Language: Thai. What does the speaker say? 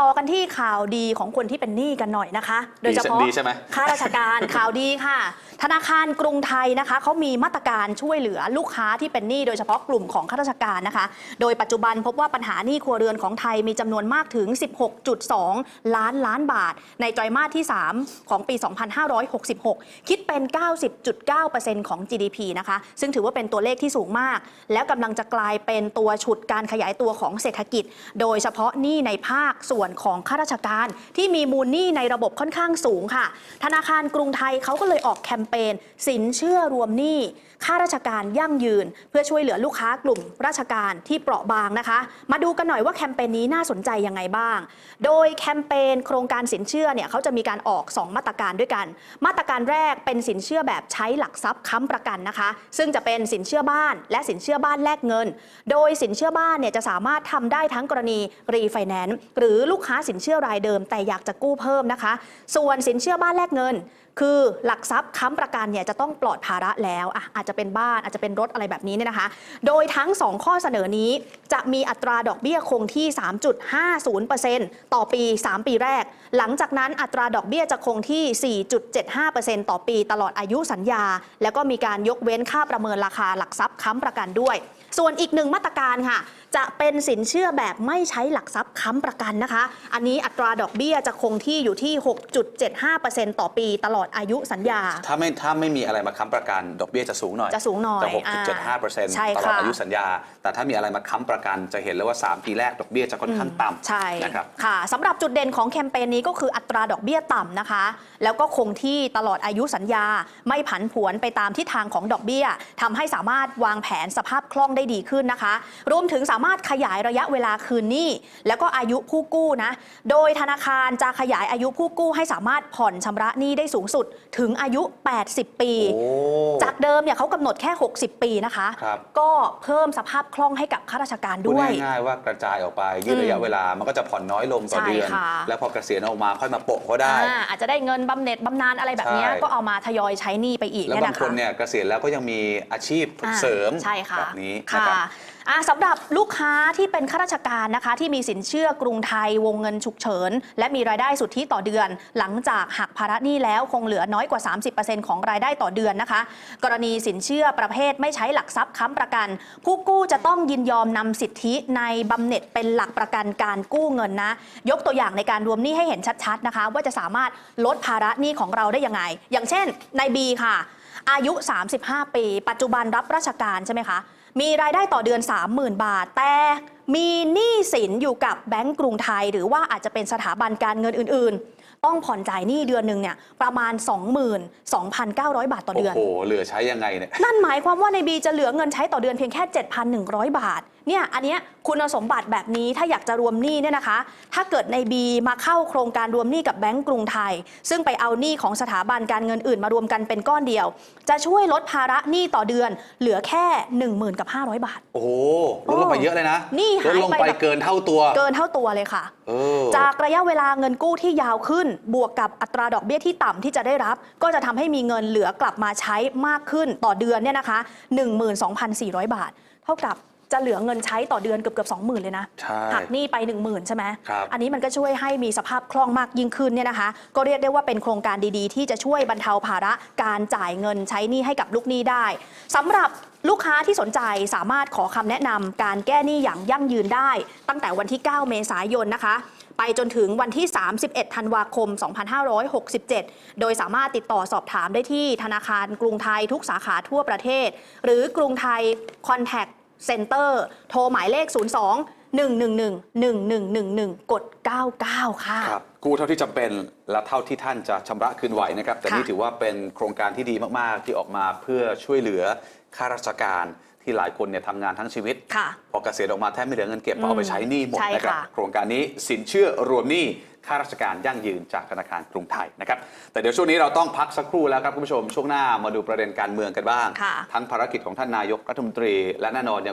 ต่อกันที่ข่าวดีของคนที่เป็นหนี้กันหน่อยนะคะ โดยเฉพาะดีใช่ไหมข้าราชการข่าวดีค่ะ ธนาคารกรุงไทยนะคะเขามีมาตรการช่วยเหลือลูกค้าที่เป็นหนี้โดยเฉพาะกลุ่มของข้าราชการนะคะ โดยปัจจุบันพบว่าปัญหาหนี้ครัวเรือนของไทยมีจำนวนมากถึง 16.2 ล้านล้านบาท ในไตรมาสที่ 3 ของปี 2566 คิดเป็น 90.9%ของ GDP นะคะ ซึ่งถือว่าเป็นตัวเลขที่สูงมาก แล้วกำลังจะกลายเป็นตัวฉุดการขยายตัวของเศรษฐกิจ โดยเฉพาะหนี้ในภาคส่วนของข้าราชการที่มีมูลหนี้ในระบบค่อนข้างสูงค่ะ ธนาคารกรุงไทยเขาก็เลยออกแคมเปญสินเชื่อรวมหนี้ข้าราชการยั่งยืน เพื่อช่วยเหลือลูกค้ากลุ่มราชการที่เปราะบางนะคะ มาดูกันหน่อยว่าแคมเปญนี้น่าสนใจยังไงบ้าง โดยแคมเปญโครงการสินเชื่อเนี่ยเขาจะมีการออก 2 มาตรการด้วยกัน มาตรการแรกเป็นสินเชื่อแบบใช้หลักทรัพย์ค้ำประกันนะคะ ซึ่งจะเป็นสินเชื่อบ้านและสินเชื่อบ้านแลกเงิน โดยสินเชื่อบ้านเนี่ยจะสามารถทำได้ทั้งกรณีรีไฟแนนซ์หรือลููกค้าสินเชื่อรายเดิม แต่อยากจะกู้เพิ่มนะคะ ส่วนสินเชื่อบ้านแลกเงินคือหลักทรัพย์ค้ำประกันเนี่ยจะต้องปลอดภาระแล้วอะอาจจะเป็นบ้านอาจจะเป็นรถอะไรแบบนี้เนี่ยนะคะ โดยทั้ง 2 ข้อเสนอนี้จะมีอัตราดอกเบี้ยคงที่ 3.50%ต่อปี 3 ปีแรก หลังจากนั้นอัตราดอกเบี้ยจะคงที่ 4.75%ต่อปีตลอดอายุสัญญา แล้วก็มีการยกเว้นค่าประเมินราคาหลักทรัพย์ค้ำประกันด้วย ส่วนอีกหนึ่งมาตรการค่ะ จะเป็นสินเชื่อแบบไม่ใช้หลักทรัพย์ค้ำประกันนะคะ อันนี้อัตราดอกเบี้ยจะคงที่อยู่ที่ 6.75%ต่อปีตลอดอายุสัญญา ถ้าไม่ถ้าไม่มีอะไรมาค้ำประกัน ดอกเบี้ยจะสูงหน่อยจะสูงหน่อยจะอ่า6.75%ใช่ตลอดค่ะอายุสัญญา แต่ถ้ามีอะไรมาค้ำประกันจะเห็นเลยว่า 3 ปีแรกดอกเบี้ยจะค่อนข้างต่ำใช่นะครับค่ะสำหรับจุดเด่นของแคมเปญนี้ก็คืออัตราดอกเบี้ยต่ำนะคะ แล้วก็คงที่ตลอดอายุสัญญา ไม่ผันผวนไปตามทิศทางของดอกเบี้ยทำให้สามารถวางแผนสภาพคล่องได้ดีขึ้นนะคะ รวมถึงสามารถขยายระยะเวลาคืนหนี้แล้วก็อายุผู้กู้นะโดยธนาคารจะขยายอายุผู้กู้ให้สามารถผ่อนชำระหนี้ได้สูงสุดถึงอายุ 80 ปี โอ้จากเดิมเนี่ยเขากำหนดแค่ 60 ปีนะคะ ครับ ก็เพิ่มสภาพคล่องให้กับข้าราชการพูดด้วย ง่ายๆว่ากระจายออกไปยืดระยะเวลามันก็จะผ่อนน้อยลงต่อใช่เดือน ค่ะ แล้วพอเกษียณออกมาค่อยมาโปะเขาได้ อ่าอาจจะได้เงินบำเหน็จบำนาญอะไรแบบเนี้ยใช่ ก็เอามาทยอยใช้หนี้ไปอีกแล้วเนี่ยบางนะคคะ นเนี่ยเกษียณแล้วก็ยังมีอาชีพอ่าเสริมใช่ค่ะแบบนี้นะค่ะครับ อ่าสำหรับลูกค้าที่เป็นข้าราชการนะคะ ที่มีสินเชื่อกรุงไทยวงเงินฉุกเฉิน และมีรายได้สุทธิต่อเดือน หลังจากหักภาระหนี้แล้วคงเหลือน้อยกว่า 30%ของรายได้ต่อเดือนนะคะ กรณีสินเชื่อประเภทไม่ใช้หลักทรัพย์ค้ำประกัน ผู้กู้จะต้องยินยอมนำสิทธิในบำเหน็จเป็นหลักประกันการกู้เงินนะ ยกตัวอย่างในการรวมหนี้ให้เห็นชัดๆนะคะ ว่าจะสามารถลดภาระหนี้ของเราได้ยังไง อย่างเช่นในบีค่ะ อายุ 35 ปี ปัจจุบันรับราชการใช่ไหมคะ มีรายได้ต่อเดือน 30,000 บาท แต่มีหนี้สินอยู่กับแบงก์กรุงไทย หรือว่าอาจจะเป็นสถาบันการเงินอื่น ๆ ต้องผ่อนจ่ายหนี้เดือนหนึ่งเนี่ยประมาณ 22,900 บาทต่อโอ้เดือนโห เหลือใช้ยังไงเนี่ย นั่นหมายความว่าในบีจะเหลือเงินใช้ต่อเดือนเพียงแค่ 7,100 บาท เนี่ยอันเนี้ยคุณสมบัติแบบนี้ถ้าอยากจะรวมหนี้เนี่ยนะคะ ถ้าเกิดในบีมาเข้าโครงการรวมหนี้กับแบงก์กรุงไทย ซึ่งไปเอาหนี้ของสถาบันการเงินอื่นมารวมกันเป็นก้อนเดียว จะช่วยลดภาระหนี้ต่อเดือน เหลือแค่ 10,000กับ500 บาท โอ้โหลดลงไปเยอะเลยนะนี่ลหายดลงไปไปแบบเกินเท่าตัวเกินเท่าตัวเลยค่ะ เออ จากระยะเวลาเงินกู้ที่ยาวขึ้น บวกกับอัตราดอกเบี้ยที่ต่ำที่จะได้รับ ก็จะทำให้มีเงินเหลือกลับมาใช้มากขึ้นต่อเดือนเนี่ยนะคะ 12,400 บาท เท่ากับ จะเหลือเงินใช้ต่อเดือนเกือบเกือบ20,000เลยนะใช่หักหนี้ไป 10,000 ใช่ไหมครับอันนี้มันก็ช่วยให้มีสภาพคล่องมากยิ่งขึ้นเนี่ยนะคะ ก็เรียกได้ว่าเป็นโครงการดีๆ ที่จะช่วยบรรเทาภาระการจ่ายเงินใช้หนี้ให้กับลูกหนี้ได้สำหรับลูกค้าที่สนใจสามารถขอคำแนะนำการแก้หนี้อย่างยั่งยืนได้ ตั้งแต่วันที่ 9 เมษายนนะคะ ไปจนถึงวันที่ 31 ธันวาคม 2567 โดยสามารถติดต่อสอบถามได้ที่ธนาคารกรุงไทยทุกสาขาทั่วประเทศ หรือกรุงไทย Contact Center โทรหมายเลข 02 111 1111 กด 99 ค่ะ ครับกู้เท่าที่จำเป็นและเท่าที่ท่านจะชำระคืนไหวนะครับ แต่ค่ะนี่ถือว่าเป็นโครงการที่ดีมากๆ ที่ออกมาเพื่อช่วยเหลือข้าราชการที่หลายคนเนี่ยทำงานทั้งชีวิต ค่ะ พอเกษียณออกมาแทบไม่เหลือเงินเก็บพอเอาไปใช้หนี้หมดใช่นะครับ ค่ะ โครงการนี้สินเชื่อรวมหนี้ข้าราชการยั่งยืนจากธนาคารกรุงไทยนะครับ แต่เดี๋ยวช่วงนี้เราต้องพักสักครู่แล้วครับคุณผู้ชมช่วงหน้ามาดูประเด็นการเมืองกันบ้าง ค่ะ ทั้งภารกิจของท่านนายกรัฐมนตรีและแน่นอนยัง